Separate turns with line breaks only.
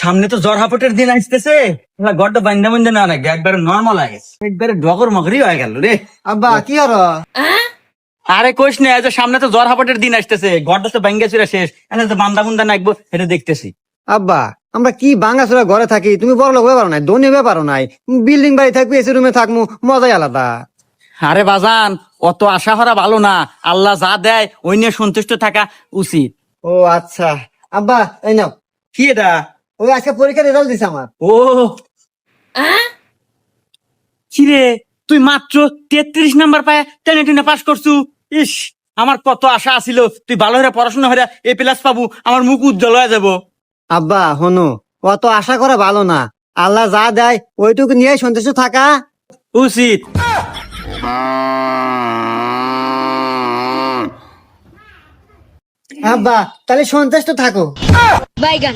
সামনে তো জ্বর হাপটের দিন আসতেছে। গড্ডা বান্ধা বান্ধা না নাকি একবারে নর্মাল হয়ে গেছে। একবারে ডগর মগরি হয়ে গেল রে।
আব্বা কি হর
আরে কোশ নে যে সামনে তো জ্বর হাপটের দিন আসতেছে গড্ডা তো বাঙ্গা চুরা শেষ এনে তো বান্দা বুন্দা নাকবো এটা দেখতেছি।
আব্বা আমরা কি বাঙ্গাসুরা ঘরে থাকি? তুমি বড় লোক ব্যাপারো নাই ধনী ব্যাপারো নাই। বিল্ডিং বাড়ি থাকবি এসি রুমে থাকব মজাই আলাদা।
আরে বাজান অত আশা করা ভালো না। আল্লাহ যা দেয় ওই নিয়ে সন্তুষ্ট থাকা উচিত।
ও আচ্ছা। আব্বা এই নাও।
কি এটা?
ওই আজকে পরীক্ষার রেজাল্ট দিছে আমার।
ও। কিরে তুই মাত্র তেত্রিশ নাম্বার পায় টেনে টেনে পাস করছু? ইস আমার কত আশা আছিল তুই ভালো হয়ে পড়াশোনা হয়ে এ প্লাস পাবো আমার মুখ উজ্জ্বল হয়ে যাব।
আব্বা হনু অত আশা করা ভালো না। আল্লাহ যা দেয় ওইটুকু নিয়ে সন্তুষ্ট থাকা।
উচিত।
আব্বা তাহলে সন্তুষ্ট থাকো।
বাইগান।